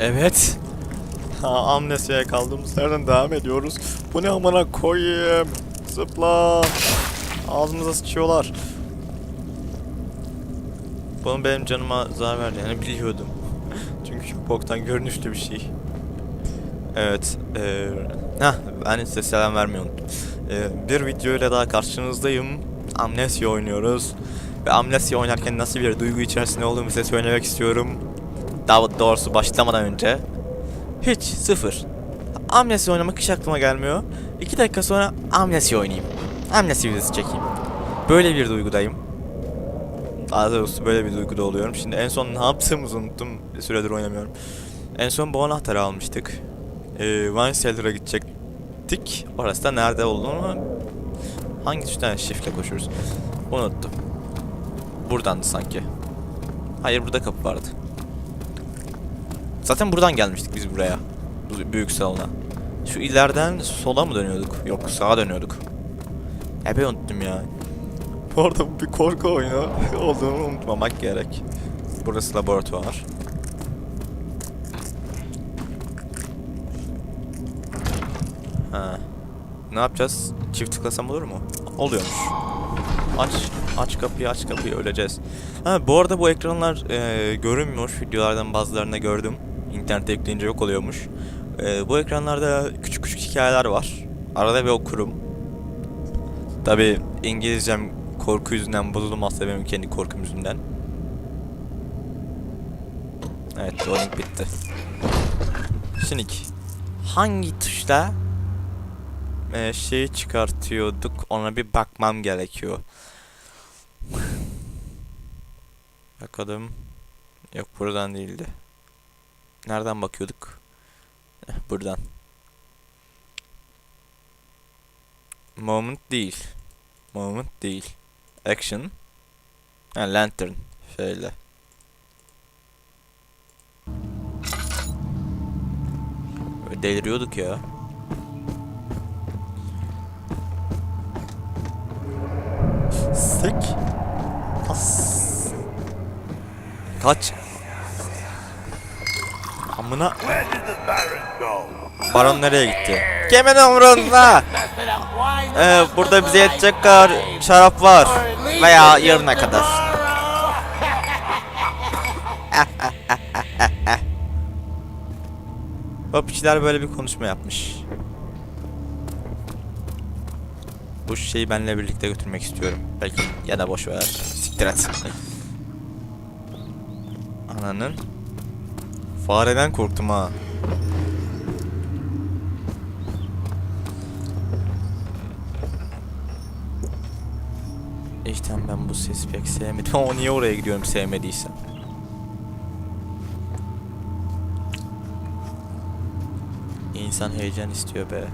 Evet. Ha, amnesyaya kaldığımız yerden devam ediyoruz. Bu ne amına koyayım. Zıpla. Ağzımıza sıçıyorlar. Bunun benim canıma zarar verdiğini biliyordum. Çünkü çok boktan görünüşlü bir şey. Evet. Eee heh, ben size selam vermeyi unuttum. Eee, bir videoyla daha karşınızdayım. Amnesya oynuyoruz. Ve Amnesya oynarken nasıl bir duygu içerisinde olduğumu size söylemek istiyorum. Daha doğrusu başlamadan önce. Hiç sıfır. Amnesya oynamak hiç aklıma gelmiyor. İki dakika sonra Amnesya oynayayım. Amnesya videosu çekeyim. Böyle bir duygudayım. Daha doğrusu böyle bir duyguda oluyorum. Şimdi en son ne yaptığımızı unuttum. Bir süredir oynamıyorum. En son bu anahtarı almıştık. Ee, Wine Cellar'a gidecektik. Orası da nerede olduğunu hangi tuştan shift'le koşuyoruz? Unuttum. Buradandı sanki. Hayır burada kapı vardı. Zaten buradan gelmiştik biz buraya. Bu büyük salona. Şu ileriden sola mı dönüyorduk? Yok sağa dönüyorduk. Ebe unuttum ya. Bu arada bir korku oyunu olduğunu unutmamak gerek. Burası laboratuvar. Ha. Ne yapacağız? Çift tıklasam olur mu? Oluyormuş. Aç, aç kapıyı, aç kapıyı, öleceğiz. Ha, bu arada bu ekranlar e, görünmüyormuş. Videolardan bazılarını gördüm. İnternete yükleyince yok oluyormuş. E, bu ekranlarda küçük küçük hikayeler var. Arada bir okurum. Tabi İngilizcem korku yüzünden bozulmazsa benim kendi korkum yüzünden. Evet, loading bitti. Şimdi hangi tuşla e, şeyi çıkartıyorduk ona bir bakmam gerekiyor. Bakalım. Yok buradan değildi. Nereden bakıyorduk? Eh, buradan. Moment değil. Moment değil. Action. Ha, lantern. Şöyle. Deliriyorduk ya. Sek. As. Kaç. Amına. Baron nereye gitti? Kimin umrunda? Ee, burada bize yetecek kadar şarap var. Veya yarına kadar. Hopçiler böyle bir konuşma yapmış. Bu şeyi benimle birlikte götürmek istiyorum. Belki ya da boş ver. Siktir et. Ananın. Fareden korktum ha. İşte ben bu sesi pek sevmedim. O niye oraya gidiyorum sevmediysem. İnsan heyecan istiyor be.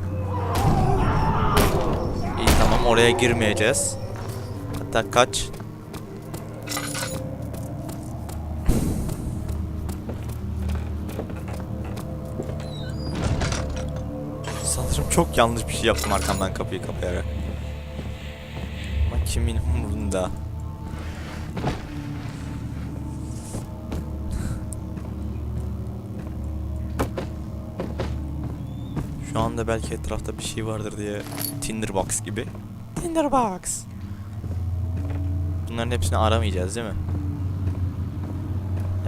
İyi tamam oraya girmeyeceğiz. Hatta kaç. Çok yanlış bir şey yaptım arkamdan kapıyı kapayarak. Ama kimin umurunda? Şu anda belki etrafta bir şey vardır diye Tinderbox gibi. Tinderbox. Bunların hepsini aramayacağız değil mi?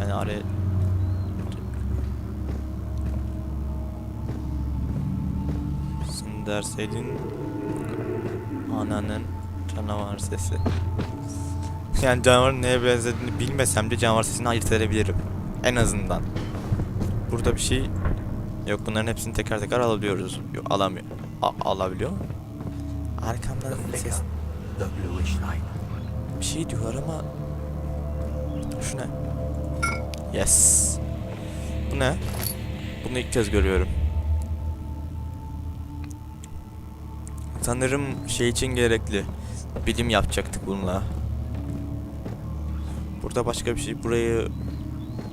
Yani araya... derseydin... Ananın canavar sesi. Yani canavarın neye benzediğini bilmesem de canavar sesini ayırt edebilirim. En azından. Burada bir şey Yok bunların hepsini teker teker alabiliyoruz. Yok alamıyor. A alabiliyor mu? Arkamdan bir ses. Bir şey diyorlar ama... Şu ne? Yes. Bu ne? Bunu ilk kez görüyorum. Sanırım şey için gerekli. Bilim yapacaktık bununla. Burada başka bir şey. Burayı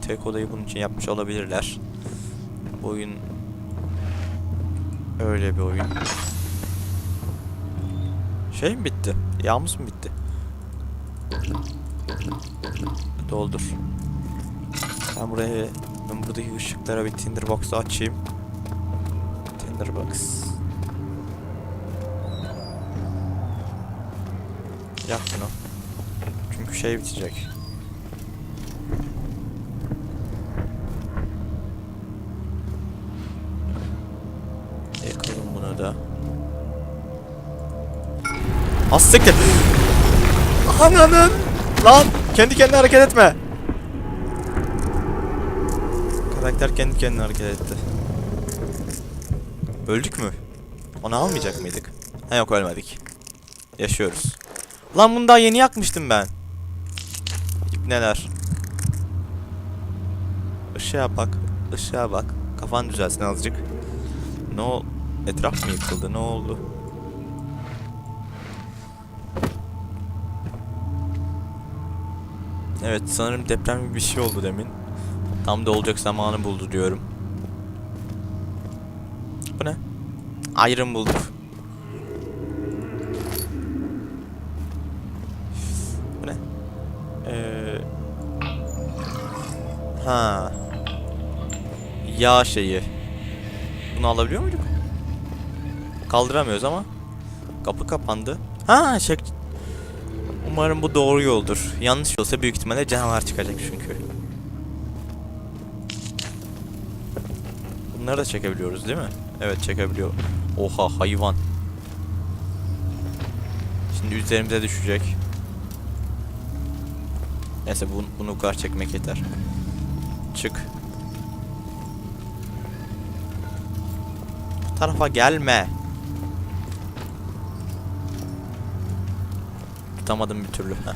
tek odayı bunun için yapmış olabilirler. Bu oyun öyle bir oyun. Şey mi bitti? Yağmur mu bitti? Doldur. Ben buraya Ben buradaki ışıklara bir tinderbox'u açayım. Tinderbox. Yak bunu. Çünkü şey bitecek. Yakalım bunu da. Az siktir. Ananın. Lan kendi kendine hareket etme. Karakter kendi kendine hareket etti. Öldük mü? Onu almayacak mıydık? Ha yok ölmedik. Yaşıyoruz. Lan bunu daha yeni yakmıştım ben. neler? Işığa bak. Işığa bak. Kafan düzelsin azıcık. Ne ol... Etraf mı yıkıldı? Ne oldu? Evet sanırım deprem gibi bir şey oldu demin. Tam da olacak zamanı buldu diyorum. Bu ne? Ayrım bulduk. Ha. Yağ şeyi. Bunu alabiliyor muyduk? Kaldıramıyoruz ama. Kapı kapandı. Ha şey... Umarım bu doğru yoldur. Yanlış yolsa büyük ihtimalle canavar çıkacak çünkü. Bunları da çekebiliyoruz değil mi? Evet çekebiliyor. Oha hayvan. Şimdi üzerimize düşecek. Neyse bu, bunu kadar çekmek yeter. Çık. Bu tarafa gelme. Tutamadım bir türlü. Heh.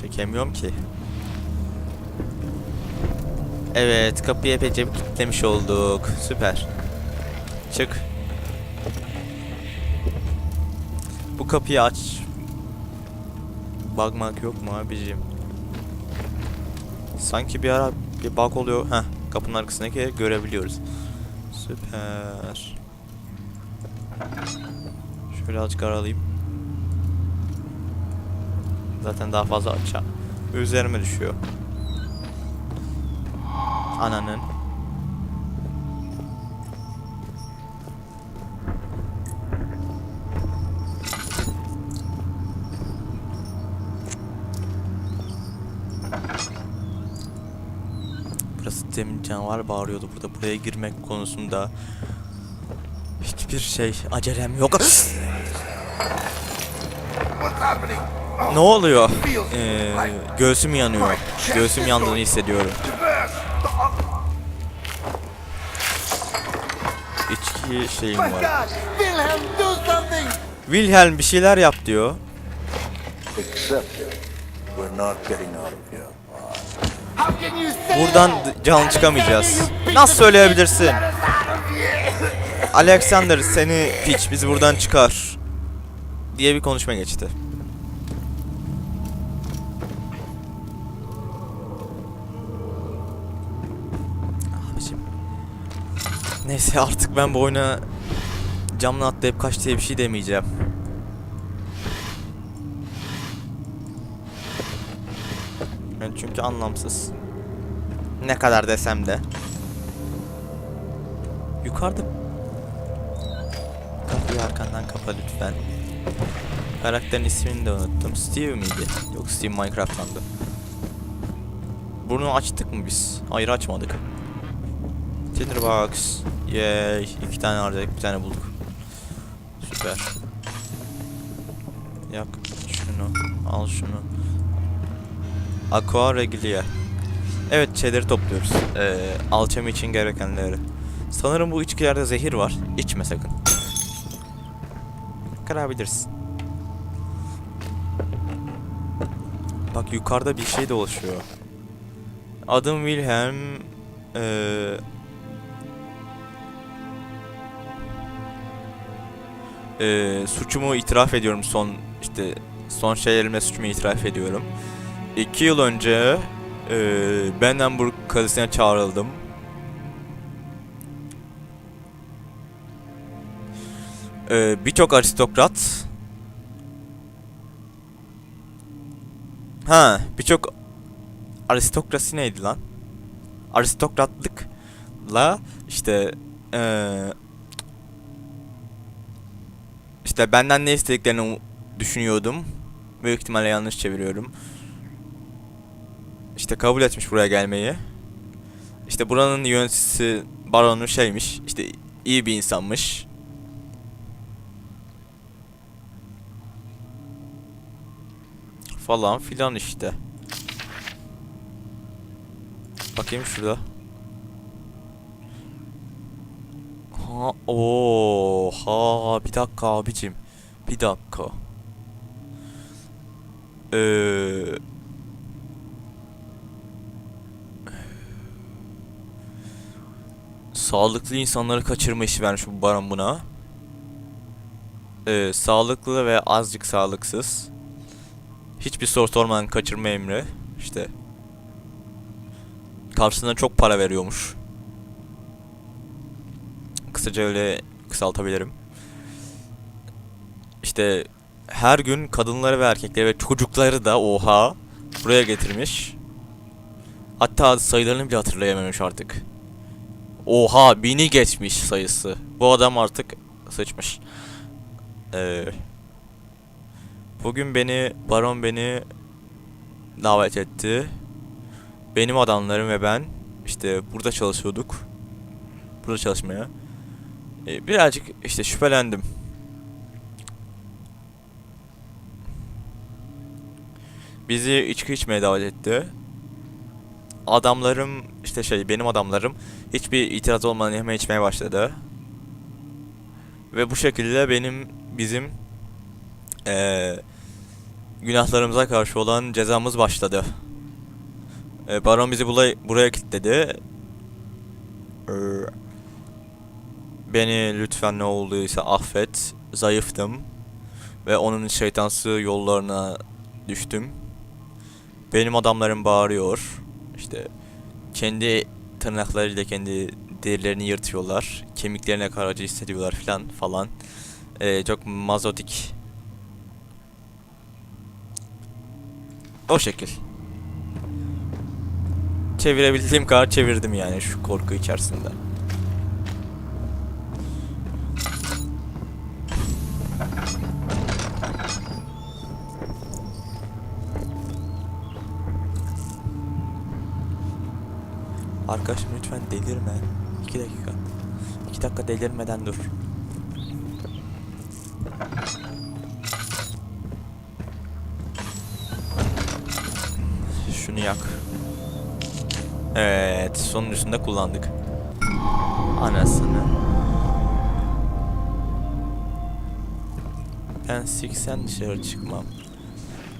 Çekemiyorum ki. Evet, kapıyı epeyce kilitlemiş olduk. Süper. Çık. Bu kapıyı aç. Bakmak yok mu abicim? Sanki bir ara bir bug oluyor. Heh, kapının arkasındaki görebiliyoruz. Süper. Şöyle azıcık aralayayım. Zaten daha fazla aşağı. Üzerime düşüyor. Ananın. Canavar bağırıyordu burada. Buraya girmek konusunda hiçbir şey acelem yok. ne oluyor? Ee, göğsüm yanıyor. Göğsüm yandığını hissediyorum. İçki şeyim var. Wilhelm, bir şeyler yap diyor. We're not getting out of here. Buradan that? d- can çıkamayacağız. Nasıl söyleyebilirsin? Alexander seni piç bizi buradan çıkar. Diye bir konuşma geçti. Abicim. Neyse artık ben bu oyuna camla atlayıp kaç diye bir şey demeyeceğim. Yani çünkü anlamsız. Ne kadar desem de. Yukarıda Kapıyı arkandan kapa lütfen. Karakterin ismini de unuttum. Steve miydi? Yok Steve Minecraft'tandı. Bunu açtık mı biz? Hayır açmadık. Tinderbox. Yay. iki tane harcadık bir tane bulduk. Süper. Yak şunu. Al şunu. Aqua Regilia. Evet şeyleri topluyoruz. Ee, alçemi için gerekenleri. Sanırım bu içkilerde zehir var. İçme sakın. Kırabilirsin. Bak yukarıda bir şey dolaşıyor. Adım Wilhelm. Ee, ee, suçumu itiraf ediyorum son işte son şeylerime suçumu itiraf ediyorum. İki yıl önce ee, Bendenburg Kalesi'ne çağrıldım. Ee, Birçok aristokrat Ha birçok aristokrasi neydi lan? Aristokratlıkla işte eee işte benden ne istediklerini düşünüyordum. Büyük ihtimalle yanlış çeviriyorum. İşte kabul etmiş buraya gelmeyi. İşte buranın yöneticisi baronu şeymiş. işte iyi bir insanmış. Falan filan işte. Bakayım şurada. Ha, o ha bir dakika abicim. Bir dakika. Ee, sağlıklı insanları kaçırma işi vermiş bu baron buna. Ee, sağlıklı ve azıcık sağlıksız. Hiçbir soru sormadan kaçırma emri. İşte. Karşılığında çok para veriyormuş. Kısaca öyle kısaltabilirim. İşte her gün kadınları ve erkekleri ve çocukları da oha buraya getirmiş. Hatta sayılarını bile hatırlayamamış artık. Oha bini geçmiş sayısı. Bu adam artık sıçmış. Ee, bugün beni baron beni davet etti. Benim adamlarım ve ben işte burada çalışıyorduk. Burada çalışmaya. Ee, birazcık işte şüphelendim. Bizi içki içmeye davet etti. Adamlarım işte şey benim adamlarım hiçbir itiraz olmadan yeme içmeye başladı. Ve bu şekilde benim bizim eee günahlarımıza karşı olan cezamız başladı. Eee, Baron bizi buraya, buraya kilitledi. Eee, Beni lütfen ne olduysa affet. Zayıftım. Ve onun şeytansı yollarına düştüm. Benim adamlarım bağırıyor. İşte kendi tırnaklarıyla kendi derilerini yırtıyorlar. Kemiklerine karacı hissediyorlar filan falan. Ee, çok mazotik. O şekil. Çevirebildiğim kadar çevirdim yani şu korku içerisinde. Lütfen delirme. 2 dakika. 2 dakika delirmeden dur. Şunu yak. Evet, sonuncusunda kullandık. Anasını. Ben siksen dışarı çıkmam.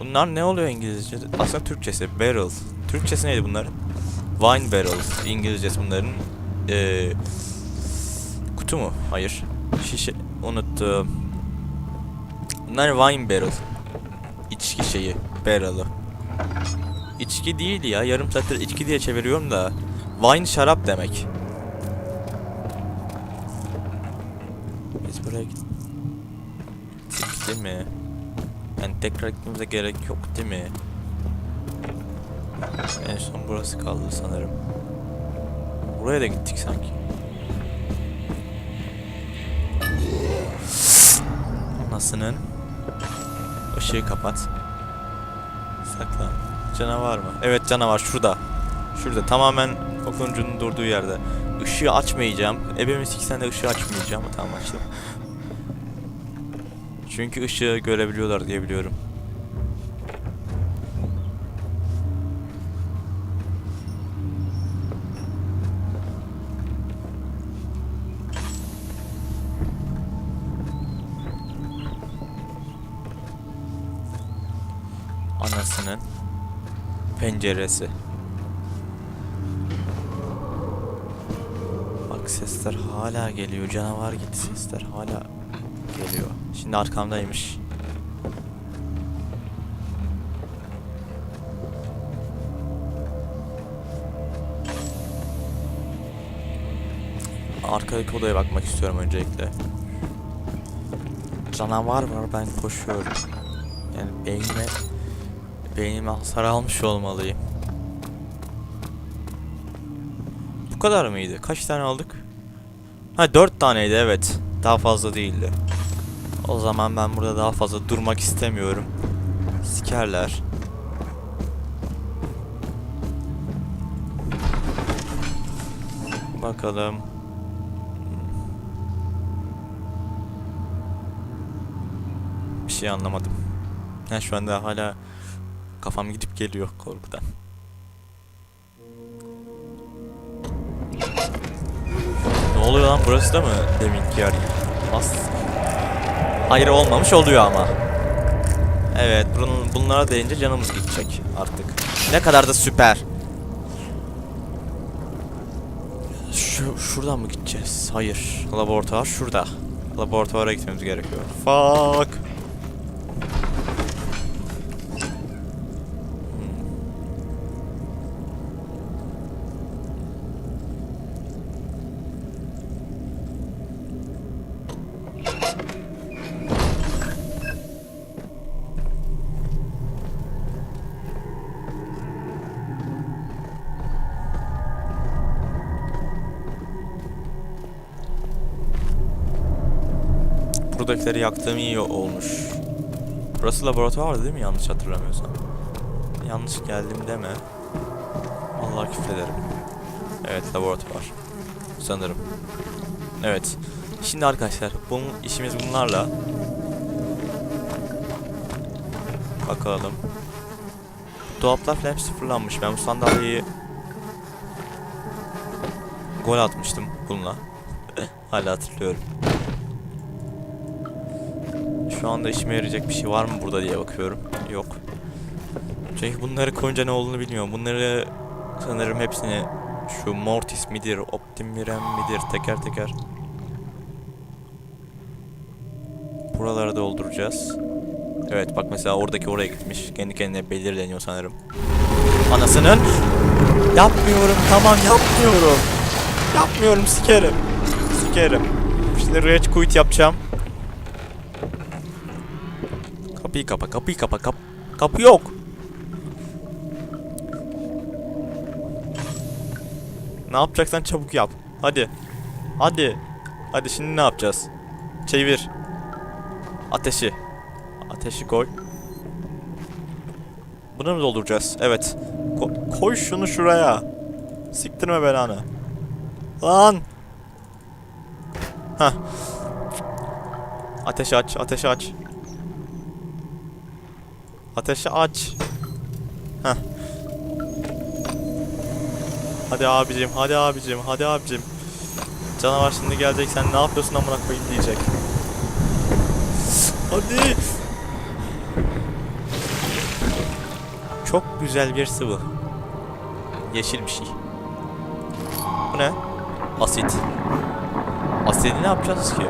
Bunlar ne oluyor İngilizce? Aslında Türkçesi barrel. Türkçesi neydi bunların? Wine barrel. İngilizcesi bunların. Ee, kutu mu? Hayır. Şişe. Unuttum. Bunlar wine barrel. İçki şeyi. Barrel'ı. İçki değil ya. Yarım saattir içki diye çeviriyorum da. Wine şarap demek. Biz buraya gittik değil mi? Yani tekrar gitmemize gerek yok değil mi? En son burası kaldı sanırım. Buraya da gittik sanki. Anasının ışığı kapat. Saklan. Canavar mı? Evet canavar şurada. Şurada tamamen okuncunun durduğu yerde. Işığı açmayacağım. Ebemi siksen de ışığı açmayacağım. Tamam açtım. Çünkü ışığı görebiliyorlar diye biliyorum. Penceresi. Bak sesler hala geliyor. Canavar gibi sesler hala geliyor. Şimdi arkamdaymış. Arkadaki odaya bakmak istiyorum öncelikle. Canavar var ben koşuyorum. Yani beynime Beynime hasar almış olmalıyım. Bu kadar mıydı? Kaç tane aldık? Ha dört taneydi evet. Daha fazla değildi. O zaman ben burada daha fazla durmak istemiyorum. Sikerler. Bakalım. Bir şey anlamadım. Ya şu anda hala kafam gidip geliyor korkudan. Ne oluyor lan burası da mı deminki yer? As. Hayır olmamış oluyor ama. Evet bunun, bunlara değince canımız gidecek artık. Ne kadar da süper. Şu, şuradan mı gideceğiz? Hayır. Laboratuvar şurada. Laboratuvara gitmemiz gerekiyor. Fuck. Buradakileri yaktığım iyi olmuş. Burası laboratuvardı değil mi yanlış hatırlamıyorsam? Yanlış geldim deme. Allah küfrederim. Evet laboratuvar. Sanırım. Evet. Şimdi arkadaşlar bunun işimiz bunlarla. Bakalım. Dolaplar falan sıfırlanmış. Ben bu sandalyeyi gol atmıştım bununla. Hala hatırlıyorum. Şu anda işime yarayacak bir şey var mı burada diye bakıyorum. Yok. Çünkü bunları koyunca ne olduğunu bilmiyorum. Bunları sanırım hepsini şu Mortis midir, Optimirem midir teker teker buralara dolduracağız. Evet bak mesela oradaki oraya gitmiş. Kendi kendine belirleniyor sanırım. Anasının yapmıyorum tamam yapmıyorum. Yapmıyorum sikerim. Sikerim. Şimdi rage quit yapacağım. Kapıyı kapa, kapıyı kapa, kap kapı yok. Ne yapacaksan çabuk yap. Hadi. Hadi. Hadi şimdi ne yapacağız? Çevir. Ateşi. Ateşi koy. Bunu mu dolduracağız? Evet. Ko- koy şunu şuraya. Siktirme belanı. Lan. Hah. Ateşi aç, ateşi aç. Ateşi aç. Heh. Hadi abicim, hadi abicim, hadi abicim. Canavar şimdi gelecek sen ne yapıyorsun amına koyayım diyecek. Hadi. Çok güzel bir sıvı. Yeşil bir şey. Bu ne? Asit. Asidi ne yapacağız ki?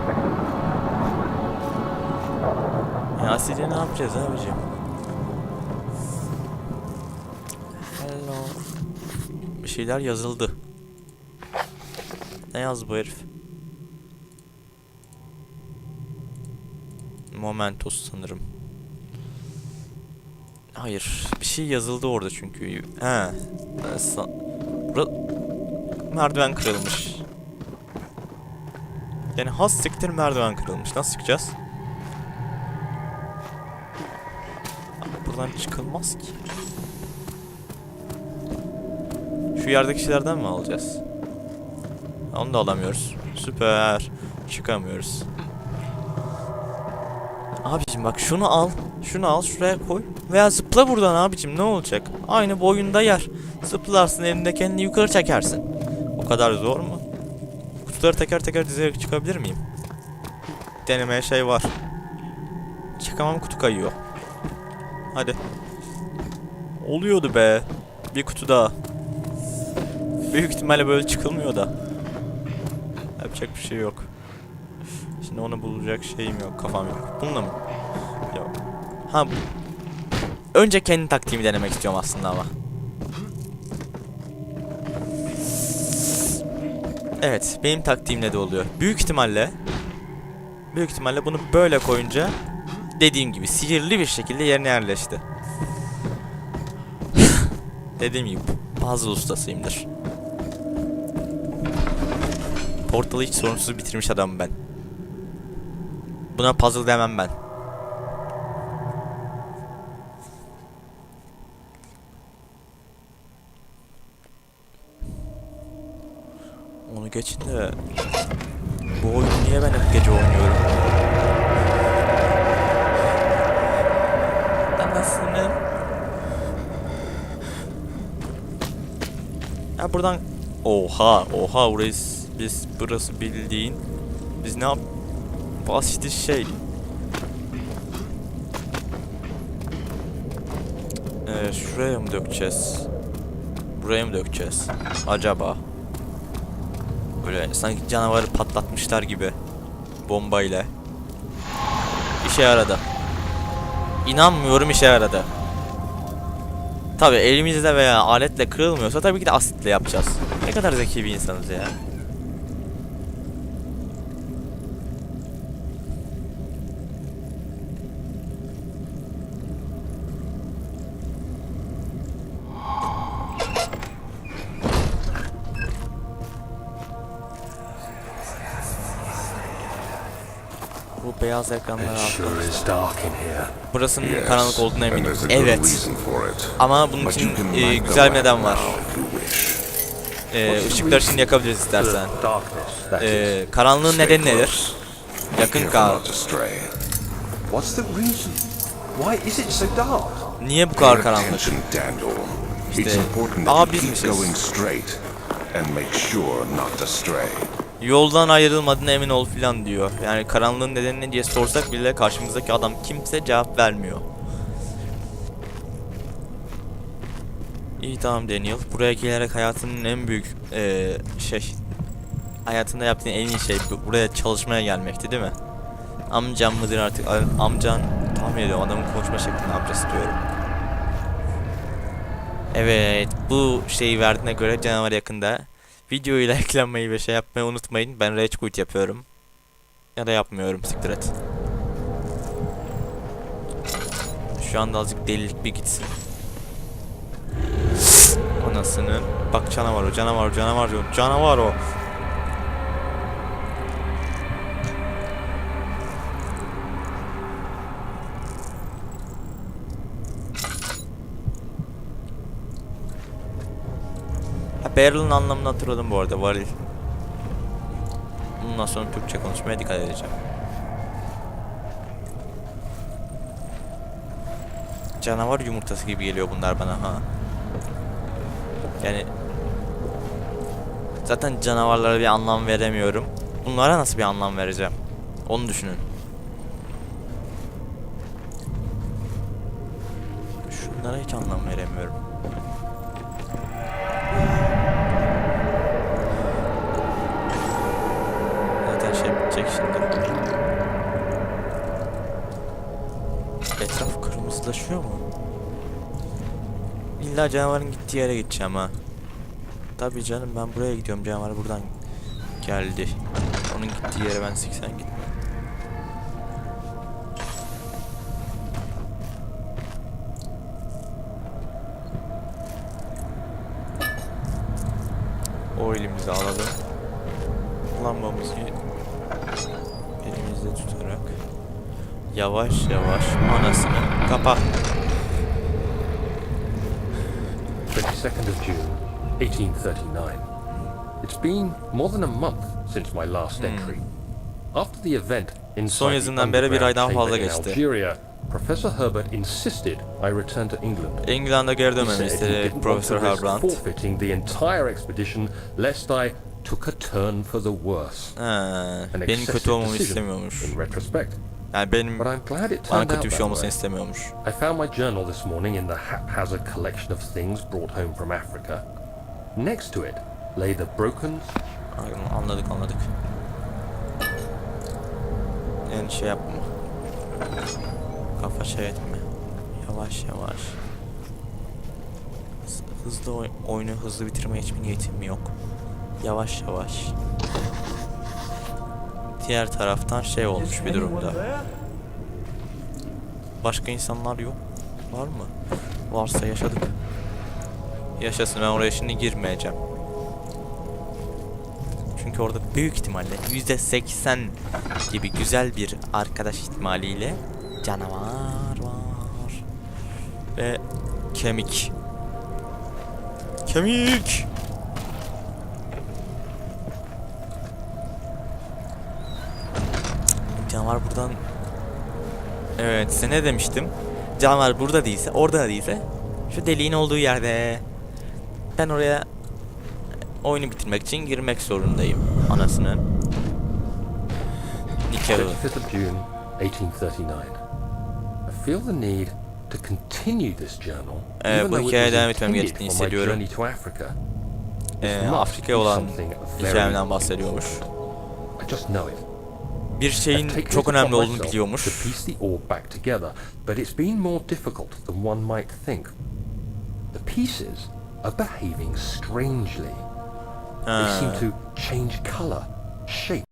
Ya asidi ne yapacağız abicim? Şeyler yazıldı. Ne yaz bu herif? Momentos sanırım. Hayır, bir şey yazıldı orada çünkü. He. e, Bura- merdiven kırılmış. Yani has siktir merdiven kırılmış. Nasıl çıkacağız? Buradan çıkılmaz ki. Şu yerdeki şeylerden mi alacağız? Onu da alamıyoruz. Süper. Çıkamıyoruz. Abicim bak şunu al. Şunu al şuraya koy. Veya zıpla buradan abicim ne olacak? Aynı boyunda yer. Zıplarsın elinde kendini yukarı çekersin. O kadar zor mu? Kutuları teker teker dizerek çıkabilir miyim? Denemeye şey var. Çıkamam kutu kayıyor. Hadi. Oluyordu be. Bir kutu daha. Büyük ihtimalle böyle çıkılmıyor da. Yapacak bir şey yok. Şimdi onu bulacak şeyim yok, kafam yok. Bununla mı? Yok. Ha bu. Önce kendi taktiğimi denemek istiyorum aslında ama. Evet, benim taktiğimle de oluyor. Büyük ihtimalle büyük ihtimalle bunu böyle koyunca dediğim gibi sihirli bir şekilde yerine yerleşti. dediğim gibi puzzle ustasıyımdır. Portal'ı hiç sorunsuz bitirmiş adamım ben. Buna puzzle demem ben. Onu geçin de bu oyunu niye ben hep gece oynuyorum? Ha buradan Oha, oha burayı s- biz burası bildiğin biz ne yap basit şey. Ee, şuraya mı dökeceğiz? Buraya mı dökeceğiz? Acaba? Böyle sanki canavarı patlatmışlar gibi bombayla. İşe yaradı. İnanmıyorum işe yaradı. Tabi elimizde veya aletle kırılmıyorsa tabii ki de asitle yapacağız. Ne kadar zeki bir insanız ya. Beyaz ekranlar It altında. Burasının karanlık olduğuna eminim. Evet. Ama bunun için e, güzel bir neden var. E, ışıkları şimdi yakabiliriz istersen. E, karanlığın nedeni nedir? Yakın kal. not to stray. What's the reason? Why is it so dark? Niye bu kadar karanlık? İşte, aa, bizmişiz. Yoldan ayrılmadığına emin ol filan diyor. Yani karanlığın nedeni ne diye sorsak bile karşımızdaki adam kimse cevap vermiyor. İyi tamam Daniel. Buraya gelerek hayatının en büyük eee, şey hayatında yaptığın en iyi şey bu- buraya çalışmaya gelmekti değil mi? Amcam mıdır artık? Amcan tahmin ediyorum adamın konuşma şeklini amcası diyorum. Evet bu şeyi verdiğine göre canavar yakında. Videoyu like'lanmayı ve şey yapmayı unutmayın. Ben Rage Quit yapıyorum. Ya da yapmıyorum siktir et. Şu anda azıcık delilik bir gitsin. Anasını. Bak canavar o canavar o canavar o canavar o. barrel'ın anlamını hatırladım bu arada varil. Bundan sonra Türkçe konuşmaya dikkat edeceğim. Canavar yumurtası gibi geliyor bunlar bana ha. Yani zaten canavarlara bir anlam veremiyorum. Bunlara nasıl bir anlam vereceğim? Onu düşünün. Şunlara hiç anlam İlla canavarın gittiği yere gideceğim ha. Tabii canım ben buraya gidiyorum canavar buradan geldi. Onun gittiği yere ben 80 gitmem. O elimizi alalım. Lambamızı elimizde tutarak yavaş yavaş anasını kapa. 22nd of June, 1839. It's been more than a month since my last entry. After the event Son yazından beri bir aydan fazla geçti. Professor Herbert insisted I return to England. İngiliz'e geri dönmemi istedi Profesör Herbrand. forfeiting the entire expedition lest I took a turn for the worse. He, An benim kötü olmamı istemiyormuş. In retrospect. Yani benim But I'm glad it bana turned kötü bir şey that olmasını way. istemiyormuş. I found my journal this morning in the haphazard collection of things brought home from Africa. Next to it lay the broken Aynen, Anladık anladık. Yani şey yapma. Kafa şey etme. Yavaş yavaş. Hız- Hızlı oy- oyunu hızlı bitirmeye hiçbir niyetim yok. Yavaş yavaş. Diğer taraftan şey olmuş bir durumda. Başka insanlar yok. Var mı? Varsa yaşadık. Yaşasın ben oraya şimdi girmeyeceğim. Çünkü orada büyük ihtimalle %80 gibi güzel bir arkadaş ihtimaliyle canavar var. Ve kemik. Kemik. Canavar buradan Evet size ne demiştim? Canavar burada değilse orada da değilse şu deliğin olduğu yerde ben oraya oyunu bitirmek için girmek zorundayım anasının nikahı 25th of June, 1839. I feel the need to continue this journal, Ee, bu hikayeye devam etmem gerektiğini hissediyorum. Ee, Afrika'ya olan hikayemden bahsediyormuş. I just know it. Bir şeyin çok önemli olduğunu biliyormuş. But it's been more difficult than one might think. The pieces are behaving strangely. They seem to change color, shape,